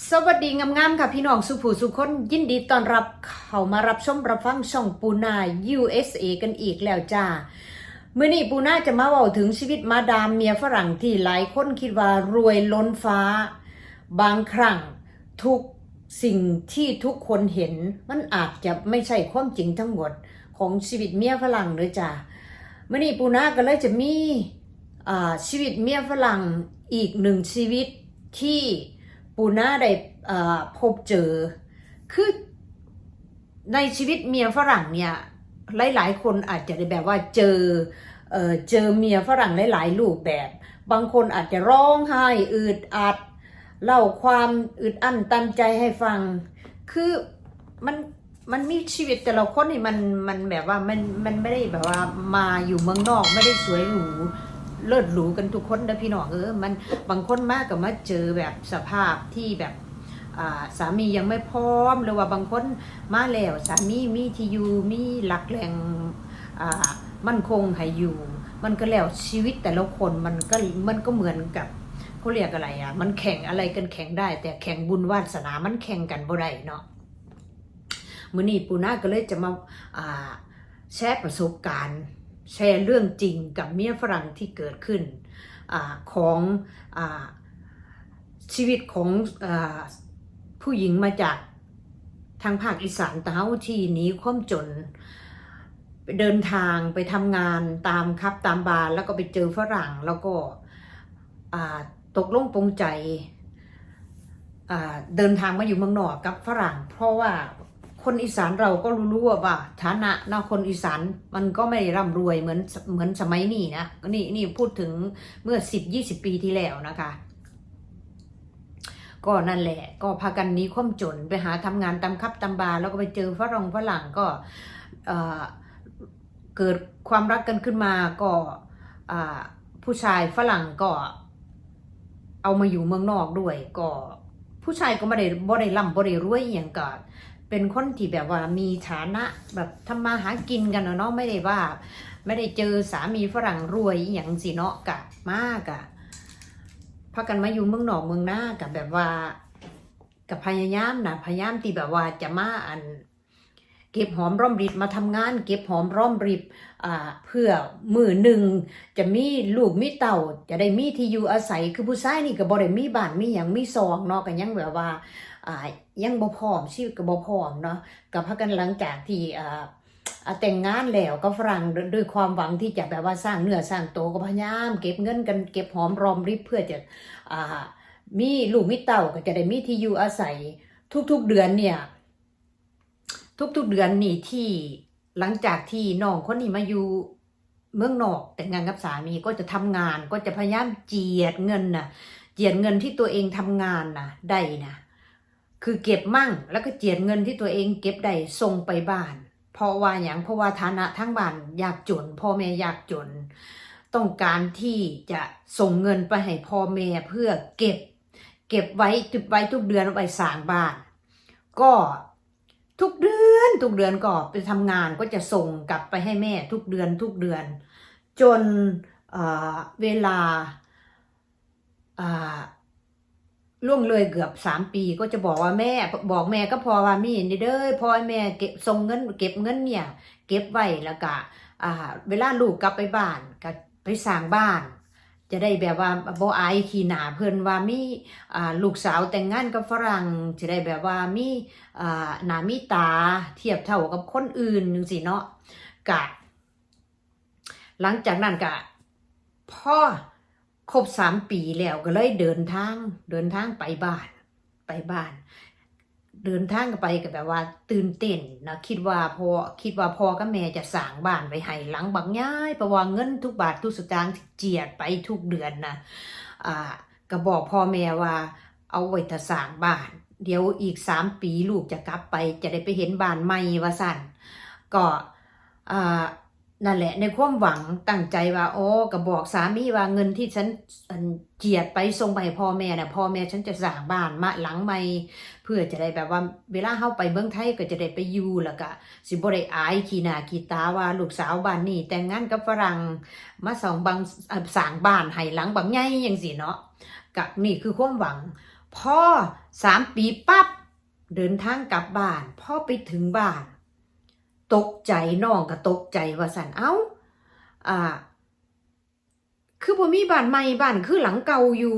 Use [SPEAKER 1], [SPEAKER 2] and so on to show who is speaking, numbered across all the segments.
[SPEAKER 1] สวัสดีงามๆค่ะพี่น้องสุผู้สุคนยินดีต้อนรับเข้ามารับชมรับฟังช่องปูนา USA กันอีกแล้วจ้าเมื่อนี้ปูนาจะมาเว้าถึงชีวิตมาดามเมียฝรั่งที่หลายคนคิดว่ารวยล้นฟ้า บางครั้งทุกสิ่งที่ทุกคนเห็น มันอาจจะไม่ใช่ความจริงทั้งหมดของชีวิตเมียฝรั่งเลยจ้าเมื่อนี้ปูนาก็เลยจะมีชีวิตเมียฝรั่งอีกหนึ่งชีวิตที่ ปูน่าได้พบเจอ คือในชีวิตเมียฝรั่งเนี่ยหลายๆ คนอาจจะได้แบบว่าเจอเออเจอเมียฝรั่งหลายๆรูปแบบ บางคนอาจจะร้องไห้อึดอัดเล่าความอึดอั้นตันใจให้ฟัง คือมันมันมีชีวิตแต่ละคนนี่มันมันแบบว่ามันมันไม่ได้แบบว่ามาอยู่เมืองนอกไม่ได้สวยหรู เลิศหรูกันทุกคนนะพี่น้องเออมันบางคนมากกับมาเจอแบบสภาพที่แบบสามียังไม่พร้อมหรือว่าบางคนมาแล้วสามีมีที่อยู่มีหลักแหล่งมั่นคงให้อยู่ มันก็แล้วชีวิตแต่ละคนมันก็มันก็เหมือนกับเขาเรียกอะไรอะ มันแข่งอะไรกันแข่งได้ แต่แข่งบุญวาสนามันแข่งกันบ่ได้เนาะมือนี้ปูนาก็เลยจะมาอ่าแชร์ประสบการณ์ แชร์เรื่องจริงกับเมียฝรั่งที่เกิดขึ้นอของอชีวิตของอผู้หญิงมาจากทางภาคอีสานเต้าที่หนีความจนไปเดินทางไปทำงานตามครับตามบาร์แล้วก็ไปเจอฝรั่งแล้วก็ตกลงปรงใจเดินทางมาอยู่เมืองนอกกับฝรั่ง เพราะว่า คนอีสานเราก็รู้ว่าว่าฐานะนะคนอีสานมันก็ไม่ได้ร่ำรวยเหมือนเหมือนสมัยนี้นะนี่นี่พูดถึงเมื่อสิบยี่สิบปีที่แล้วนะคะ ก็นั่นแหละ ก็พากันหนี้ความจนไปหาทำงานตามคับตาบา แล้วก็ไปเจอฝรั่งฝรั่งก็เกิดความรักกันขึ้นมาก็ผู้ชายฝรั่งก็เอามาอยู่เมืองนอกด้วย ก็ผู้ชายก็ไม่ได้บ่ได้ร่ำบ่ได้รวยอย่างก็ เป็นคนที่แบบว่ามีฐานะแบบทำมาหากินกันเนาะไม่ได้ว่า ไม่ได้เจอสามีฝรั่งรวยอย่างสิเนาะกะมากอะพากันมาอยู่เมืองหนอกเมืองหน้ากับแบบว่ากับพยายามนะพยายามที่แบบว่าจะมาอัน เก็บหอมรอมริบมาทำงาน เก็บหอมรอมริบอ่าเพื่อมือหนึ่งจะมีลูกมีเต่า จะได้มีที่อยู่อาศัยคือผู้ชายนี่ก็บ่ได้มีบ้านมีหยังมีซองเนาะก็ยังแบบว่า ยังบ่พร้อมชีวิตก็บ่พร้อมเนาะก็พักกันหลังจากที่แต่งงานแล้วก็ฝรั่งด้วยด้วยความหวังที่จะแบบว่าสร้างเนื้อสร้างตัวก็พยายามเก็บเงินกันเก็บหอมรอมริบเพื่อจะอ่ามีลูกมีเต่าก็จะได้มีที่อยู่อาศัยทุกๆเดือนเนี่ย ทุกๆเดือนนี่ที่หลังจากที่น้องคนนี้มาอยู่เมืองนอกแต่งงานกับสามีก็จะทำงานก็จะพยายามเจียดเงินนะเจียดเงินที่ตัวเองทำงานนะได้นะ คือเก็บมั่งแล้วก็เจียดเงินที่ตัวเองเก็บได้ส่งไปบ้าน เพราะว่าอย่างเพราะว่าฐานะทั้งบ้านยากจนพ่อแม่ยากจน ต้องการที่จะส่งเงินไปให้พ่อแม่เพื่อเก็บ เก็บไว้จุดไว้ทุกเดือนเอาไปสร้างบ้าน ก็ทุกเดือนทุกเดือนก็ไปทำงานก็จะส่งกลับไปให้แม่ทุกเดือนทุกเดือน จนเอเวลาอ่า ล่วงเลยเกือบสามปีก็จะบอกว่าแม่บอกแม่ก็พอว่ามีนี่เด้อพอแม่เก็บส่งเงิน เก็บเงินเนี่ย เก็บไว้แล้วก็อ่า เวลาลูกกลับไปบ้านก็ไปสร้างบ้าน จะได้แบบว่าบ่อายขี้หนาเพิ่นว่ามีอ่าลูกสาวแต่งงานกับฝรั่งจะได้แบบว่ามีอ่าหนามีตาเทียบเท่ากับคนอื่นจังซี่เนาะกะหลังจากนั้นก็พ่อ ครบสามปีแล้วก็เลยเดินทาง เดินทางไปบ้าน ไปบ้าน เดินทางกันไปก็แบบว่า ตื่นเต้นนะคิดว่าพอคิดว่าพอกับแม่จะสร้างบ้านไว้ให้หลังบักย้ายเพระว่าเงินทุกบาททุกสตางค์เจียดไปทุกเดือนนะอ่าก็บอกพ่อแม่ว่าเอาไว้ถ้าสร้างบ้าน เดี๋ยวอีกสามปีลูกจะกลับไป จะได้ไปเห็นบ้านใหม่ว่าสั่นก็อ่า นั่นแหละ ในความหวังตั้งใจว่าโอ้ก็บอกสามีว่าเงินที่ฉันเจียดไปส่งไปพ่อแม่น่ะพ่อแม่ฉันจะสร้างบ้านมาหลังใหม่เพื่อจะได้แบบว่าเวลาเข้าไปเมืองไทยก็จะได้ไปอยู่แล้วก็สิบ่ได้อายขีนาขีตาว่าลูกสาวบ้านนี้แต่งงานกับฝรั่งมาสองบางสร้างบ้านให้หลังบางใหญ่จังซี่เนาะกับนี่คือความหวังพ่อสามปีปั๊บเดินทางกลับบ้าน พ่อไปถึงบ้าน ตกใจน้องก็ตกใจว่าสันเอ้าอ่า คือบ่มีบ้านใหม่บ้านคือหลังเก่าอยู่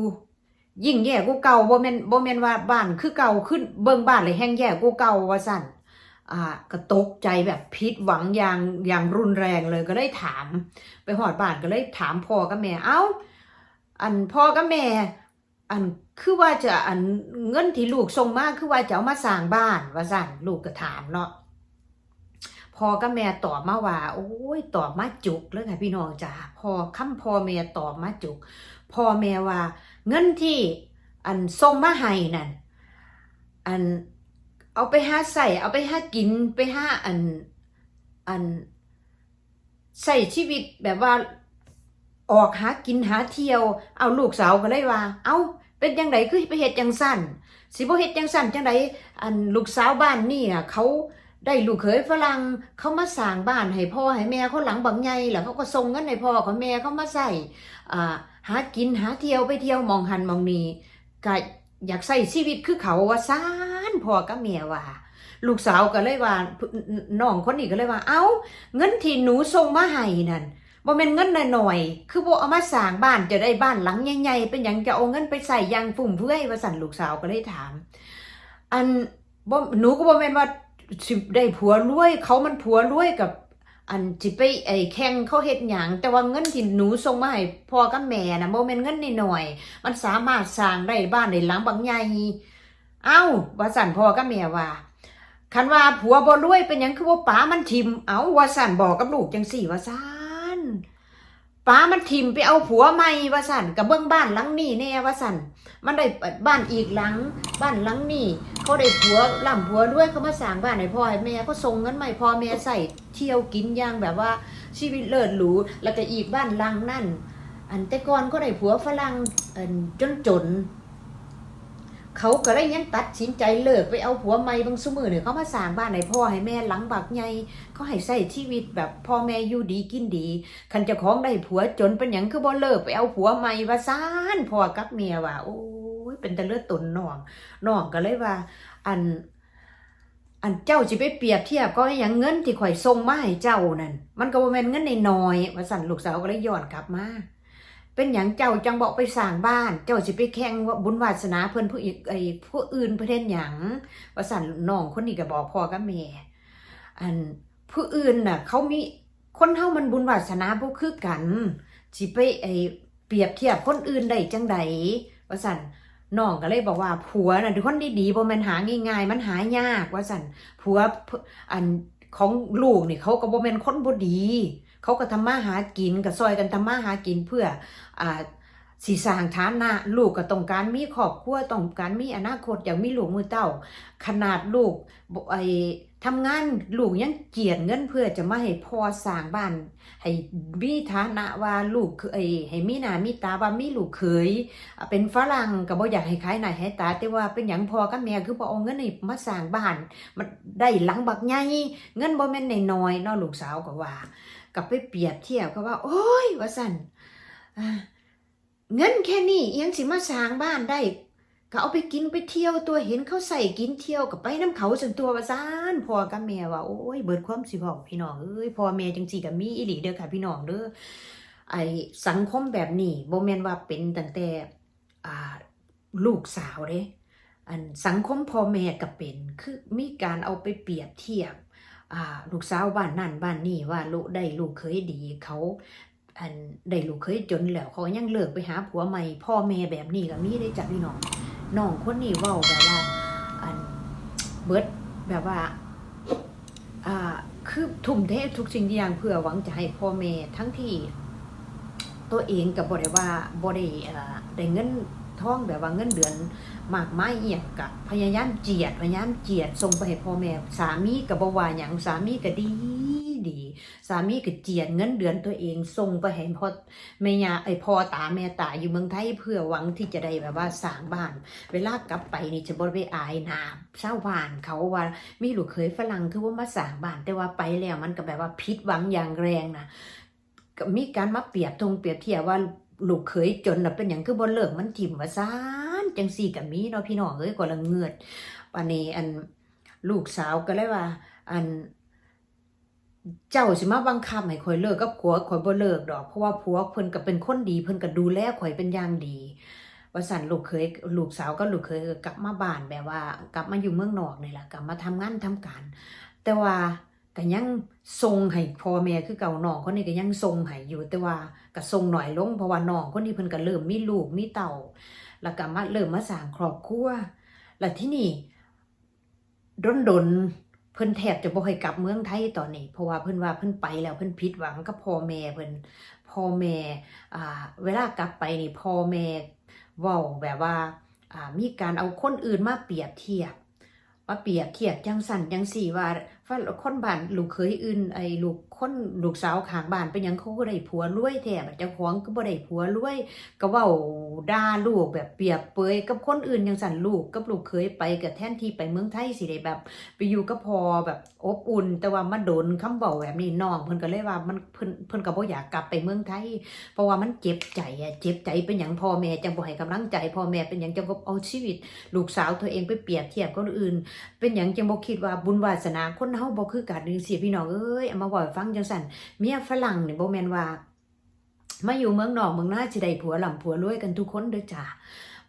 [SPEAKER 1] ยิ่งแย่กูเก่าบ่แม่นบ่แม่นว่าบ้านคือเก่าขึ้นเบิ่งบ้านเลยแห้งแย่กูเก่าว่าสันอ่าก็ตกใจแบบผิดหวังอย่างอย่างรุนแรงเลยก็เลยถาม ไปหอดบ้านก็เลยถามพ่อกับแม่เอ้า อันพ่อกับแม่ อันคือว่าจะอันเงินที่ลูกส่งมาคือว่าจะเอามาสร้างบ้านว่าสั่นลูกก็ถามเนาะ พ่อกับแม่ตอบมาว่า โอ้ยตอบมาจุกเลยค่ะพี่น้องจ้าพ่อคำพ่อแม่ตอบมาจุกพ่อแม่ว่า เงินที่อันส่งมาให้นั่นอันเอาไปหาใส่เอาไปหากินไปหาอันอันใส่ชีวิตแบบว่าออกหากินหาเที่ยว เอาลูกสาวก็เลยว่า เอาเป็นจังไดคือไปเฮ็ดจังสั้นสิบ่เฮ็ดจังสั้นจังไดอันลูกสาวบ้านนี่น่ะเขา ได้ลูกเขยฝรั่งเขามาสร้างบ้านให้พ่อให้แม่เขาหลังบังใหญ่แล้วเขาก็ส่งเงินให้พ่อกับแม่เขามาใส่หากินหาเที่ยวไปเที่ยวมองหันมองนี้ก็อยากใส่ชีวิตคือเขาว่าซ่านพ่อกับแม่ว่า ลูกสาวก็เลยว่าน้องคนนี้ก็เลยว่า เอ้า เงินที่หนูส่งมาให้นั่นบ่แม่นเงินหน้อยๆ คือบ่เอามาสร้างบ้านจะได้บ้านหลังใหญ่ๆ เป็นหยังจะเอาเงินไปใส่ยังฟุ่มเฟือยว่าสั่นลูกสาวก็เลยถาม อันบ่หนูก็บ่แม่นว่า สิได้ผัวรวย เขามันผัวรวยกับ อันสิไปไอ้แข่งเขาเฮ็ดหยังแต่ว่าเงินที่หนูส่งมาให้พ่อกับแม่น่ะบ่แม่นเงินน้อย มันสามารถสร้างได้บ้านได้หลังบางใหญ่เอ้าว่าสั่นพ่อกับแม่ว่าคันว่าผัวบ่รวยเป็นหยังคือว่าป๋ามันทิมเอ้าว่าสั่นบอกกับลูกจังสี่ว่าสั่น ป้ามันทิมไปเอาผัวใหม่ว่าสั่นกับเบื้องบ้านหลังนี้แน่ว่าสั่นมันได้บ้านอีกหลัง บ้านหลังนี้เขาได้ผัวล่ำผัวด้วยเขามาสร้างบ้านให้พ่อให้แม่เขาส่งเงินใหม่พ่อแม่ใส่เที่ยวกินย่างแบบว่าชีวิตเลิศหรูแล้วก็อีกบ้านหลังนั่น อันแต่ก่อนก็ได้ผัวฝรั่งอันจนจน เขาก็เลยยังตัดสินใจเลิกไปเอาผัวใหม่บางสมือเนี่ยเขามาสร้างบ้านให้พ่อให้แม่หลังบักใหญ่เขาให้ใส่ชีวิตแบบพ่อแม่อยู่ดีกินดี คันจะของได้ผัวจนเป็นหยังคือบ่เลิกไปเอาผัวใหม่ว่าซ่านพ่อกับเมียว่าโอ้ยเป็นแต่เลือดตนน้องน้องก็เลยว่า อัน อันเจ้าสิไปเปรียบเทียบก็ให้หยังเงินที่ข่อยส่งมาให้เจ้านั่นมันก็บ่แม่นเงินในน้อยว่าสั่นลูกสาวก็เลยย้อนกลับมา เป็นหยังเจ้าจังบอกไปสร้างบ้าน เจ้าสิไปแข่งว่าบุญวาสนาเพิ่นผู้อีกไอ้ผู้อื่นเพิ่นเฮ็ดหยังว่าสั่นน้องคนนี้ก็บอกพ่อกับแม่อันผู้อื่นน่ะ เขามีคนเฮามันบุญวาสนาบ่คือกัน สิไปไอเปรียบเทียบคนอื่นได้จังใดว่าสันน้องก็เลยบอกว่าผัวน่ะคนดีๆบ่แม่นหาง่ายๆ มันหายากว่าสันผัวอันของลูกนี่เขาก็บ่แม่นคนบ่ดี เขาก็ทำมาหากินก็ซอยกันทำมาหากินเพื่ออ่าสีสางฐานะลูกก็ต้องการมีครอบครัวต้องการมีอนาคตอยากมีลูกมือเต้า ขนาดลูกบ่ไอ ทำงานลูกยังเกียดเงินเพื่อจะมาให้พ่อสร้างบ้าน ให้มีฐานะว่าลูกเคยให้มีหน้ามีตาว่ามีลูกเคย เป็นฝรั่งก็บ่อยากให้ขายหน้าให้ตา แต่ว่าเป็นหยังพ่อกับแม่คือบ่เอาเงินนี่มาสร้างบ้านมันได้หลังบักใหญ่เงินบ่แม่นน้อยๆเนาะลูกสาวก็ว่ากับไปเปรียบเทียบก็ว่า โอ้ยว่าซั่นอ่าเงินแค่นี้อิหยังสิมาสร้างบ้านได้ ก็เอาไปกินไปเที่ยวตัวเห็นเขาใส่กินเที่ยวกับไปน้ำเขาจนตัวว่าซ่านพ่อกับแม่ว่าโอ้ยเบิดความสิบอพี่น้องเอ้ยพ่อแม่จังซี่ก็มีอีหลีเด้อค่ะพี่น้องเด้อไอสังคมแบบนี้บ่แม่นว่าเป็นตั้งแต่อ่าลูกสาวเด้อันสังคมพ่อแม่ก็เป็นคือมีการเอาไปเปรียบเทียบอ่าลูกสาวบ้านนั่นบ้านนี่ว่าลูกได้ลูกเคยดีเขาอันได้ลูกเคยจนแล้วเขายังเลิกไปหาผัวใหม่พ่อแม่แบบนี้ก็มีได้จ้ะพี่น้อง น้องคนนี้เว้าแบบว่าอันเบิดแบบว่าอ่าคือทุ่มเททุกสิ่งอย่างเพื่อหวังจะให้พ่อแม่ทั้งที่ตัวเองกับบริว่าบริได้เงินท่องแบบว่าเงินเดือนมากไมายเอียงกับพยายามเจียดพยายามเจียดส่งไปให้พ่อแม่สามีกับบว่าอย่างสามีก็ดี ดี สามีก็เจียดเงินเดือนตัวเองส่งไปให้พ่อแม่ยาไอพ่อตาแม่ตาอยู่เมืองไทยเพื่อหวังที่จะได้แบบว่าสร้างบ้าน เวลากลับไปนี่จะบ่ไปอายหนาชาวบ้านเขาว่ามีลูกเคยฝรั่งคือว่ามาสร้างบ้านแต่ว่าไปแล้วมันก็แบบว่าผิดหวังอย่างแรงนะก็มีการมาเปรียบทงเปรียบเทียบว่าลูกเคยจนนะเป็นอย่างคือบ่เลิกมันถิ่มว่าซานจังสี่ก็มีเนาะพี่น้องเอ้ยก็ละเงือดปานนี้อันลูกสาวก็เลยว่า อัน เจ้าสิมาบังคับให้ข่อยเลิกกับผัวข่อยบ่เลิกดอก เพราะว่าผัวเพิ่นก็เป็นคนดีเพิ่นก็ดูแลข่อยเป็นอย่างดีว่าสันลูกเคยลูกสาวก็ลูกเคยกลับมาบ้านแบบว่า กลับมาอยู่เมืองนอกนี่แหละกลับมาทำงานทำการ แต่ว่าก็ยังทรงให้พ่อแม่คือเก่าน้องคนนี้ก็ยังทรงให้อยู่ แต่ว่าก็ทรงหน่อยลงเพราะว่าน้องคนนี้เพิ่นก็เริ่มมีลูกมีเต่าแล้วก็มาเริ่มมาสร้างครอบครัวแล้วที่นี่ดนดน เพิ่นแทบจะบ่ให้กลับเมืองไทยตอนนี้ เพราะว่าเพิ่นว่าเพิ่นไปแล้วเพิ่นผิดหวังกับพ่อแม่เพิ่นพ่อแม่อ่าเวลากลับไปนี่พ่อแม่เว้าแบบว่าอ่ามีการเอาคนอื่นมาเปรียบเทียบมาเปรียบเทียบจังสั่นจังสี่ว่าว่าคนบ้านลูกเคยอื่นไอ้ลูกคนลูกสาวข้างบ้านเป็นหยังเขาก็ได้ผัวรวยแท้บัดเจ้าของก็บ่ได้ผัวรวยก็เว้าด่าลูกแบบเปรียบเปยกับคนอื่นจังสั่นลูกกับลูกเคยไปกับแท่นที่ไปเมืองไทยสิได้แบบ ไปอยู่กับพอแบบอบอุ่น แต่ว่ามันโดนคำเว้าแบบนี้น้องเพิ่นก็เลยว่ามันเพิ่นเพิ่นก็บ่อยากกลับไปเมืองไทย เพราะว่ามันเจ็บใจอะเจ็บใจเป็นหยังพ่อแม่จังบ่ให้กำลังใจพ่อแม่เป็นหยังจังบ่เอาชีวิต ลูกสาวตัวเองไปเปรียบเทียบคนอื่น เป็นหยังจังบ่คิดว่าบุญวาสนาคนเฮาบ่คือกันจังซี่พี่น้องเอ้ยเอามาเว้าฟังจังซั่นเมียฝรั่งนี่บ่แม่นว่า มาอยู่เมืองนอกเมืองนาสิได้ผัวหล่ำผัวรวยกันทุกคนเด้อจ้า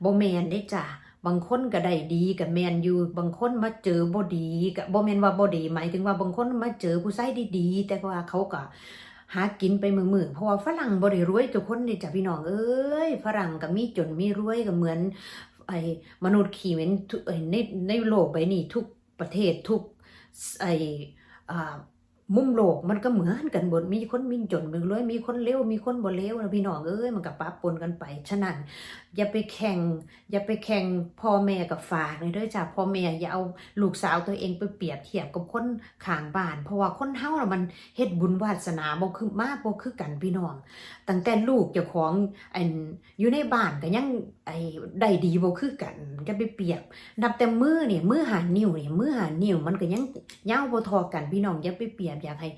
[SPEAKER 1] บ่แมนเด้อจ้าบางคนก็ได้ดีกับแมนอยู่บางคนมาเจอบ่ดีก็บ่แมนว่าบ่ดีหมายถึงว่าบางคนมาเจอผู้ชายดีๆแต่ว่าเขาก็หากินไปมือๆเพราะว่าฝรั่งบ่ได้รวยทุกคนเด้อจ้าพี่น้องเอ้ยฝรั่งก็มีจนมีรวยก็เหมือนไอ้มนุษย์ขี่เหม็นไอในในโลกใบนี้ทุกประเทศทุกไอ้อ่า มุมโลกมันก็เหมือนกันหมดมีคนมีจนมีรวยมีคนเลวมีคนบ่เลวนะพี่น้องเอ้ยมันก็ปะปนกันไป ฉะนั้น อย่าไปแข่ง อย่าไปแข่งพ่อแม่กับฝากเลยเด้อจ้ะพ่อแม่อย่าเอาลูกสาวตัวเองไปเปรียบเทียบกับคนข้างบ้าน เพราะว่าคนเฮาน่ะมันเฮ็ดบุญวาสนาบ่คือมากบ่คือกันพี่น้องตั้งแต่ลูกเจ้าของอันอยู่ในบ้านก็ยังไอ้ได้ดีบ่คือกันจะไปเปรียบ นับแต่มือเนี่ยมือหานิ้วเนี่ยมือหานิ้วมันก็ยังยาวบ่ทอกันพี่น้องอย่าไปเปรียบอยากให้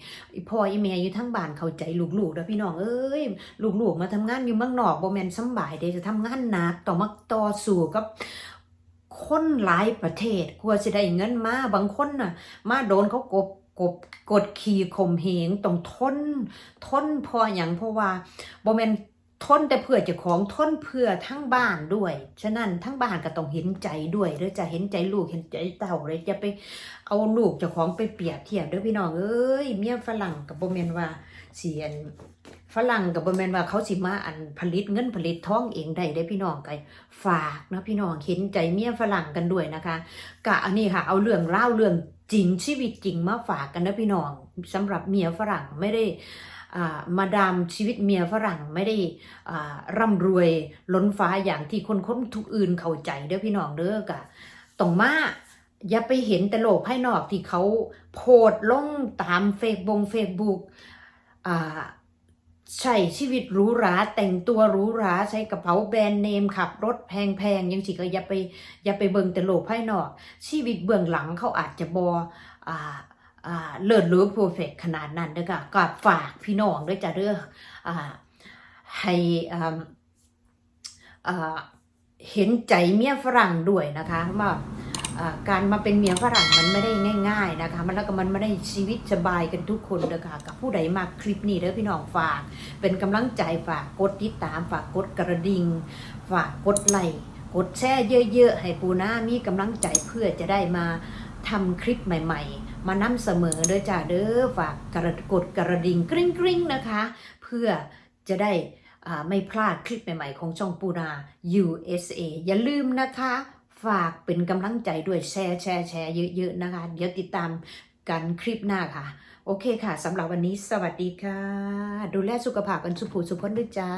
[SPEAKER 1] พ่อแม่อยู่ทั้งบ้านเข้าใจลูกๆเด้อพี่น้องเอ้ยลูกๆมาทำงานอยู่เมืองนอกบ่แม่นสำบายเด้จะทำงานหนักต้องมาต่อสู้กับคนหลายประเทศกลัวสิได้เงินมาบางคนน่ะ มาโดนเขากบกบกดขี่ข่มเหงต้องทน ทนพออย่างเพราะว่าบ่แม่น ทนแต่เพื่อจ้าของทนเพื่อทั้งบ้านด้วย ฉะนั้นทั้งบ้านก็ต้องเห็นใจด้วยเด้อจะเห็นใจลูกเห็นใจเต่าเลยจะไปเอาลูกจ้าของไปเปรียบเทียบเด้อพี่น้องเอ้ยเมียฝรั่งกับโบ่แม่นว่าเสียนฝรั่งกับโบ่แม่นว่าเขาสิมาอันผลิตเงินผลิตท้องเองได้เด้พี่น้องไกฝากนะพี่น้องเห็นใจเมียฝรั่งกันด้วยนะคะกะอันนี้ค่ะ เอาเรื่องเล่าเรื่องจริงชีวิตจริงมาฝากกันนะพี่น้องสำหรับเมียฝรั่งไม่ได้ มาดามชีวิตเมียฝรั่งไม่ได้ร่ำรวยล้นฟ้าอย่างที่คนคนทุกอื่นเข้าใจเด้อพี่น้องเด้อกะต้องมาอย่าไปเห็นแต่โลกภายนอกที่เขาโพดลงตามเฟซบงเฟซบุ๊กใช้ชีวิตหรูหราแต่งตัวหรูหราใช้กระเป๋าแบรนด์เนมขับรถแพงๆยังสิก็อย่าไปอย่าไปเบิ่งแต่โลกภายนอก ชีวิตเบื้องหลังเขาอาจจะบออ เลิศหรือเพอร์เฟกขนาดนั้นเด้อค่ะก็ฝากพี่น้องด้วยจ้ะเด้ออ่าให้เห็นใจเมียฝรั่งด้วยนะคะว่าอ่าการมาเป็นเมียฝรั่งมันไม่ได้ง่ายๆนะคะ มันแล้วก็มันไม่ได้ชีวิตสบายกันทุกคนเด้อค่ะกับผู้ใดมาคลิปนี้เด้อพี่น้องฝาก เป็นกำลังใจฝากกดติดตาม ฝากกดกระดิ่งฝากกดไลค์กดแชร์เยอะๆ ให้ปูนามีกำลังใจเพื่อจะได้มาทำคลิปใหม่ ๆ มานำเสมอเด้อจ้าเด้อฝากกระกดกระดิ่งกริ๊งกริ๊งนะคะ เพื่อจะได้ไม่พลาดคลิปใหม่ๆ ของช่องปูนา USA อย่าลืมนะคะ ฝากเป็นกำลังใจด้วยแชร์แชร์แชร์เยอะๆนะคะ เดี๋ยวติดตามกันคลิปหน้าค่ะ โอเคค่ะสำหรับวันนี้สวัสดีค่ะ ดูแลสุขภาพกันสุขผูสุขพ้นด้วยจ้า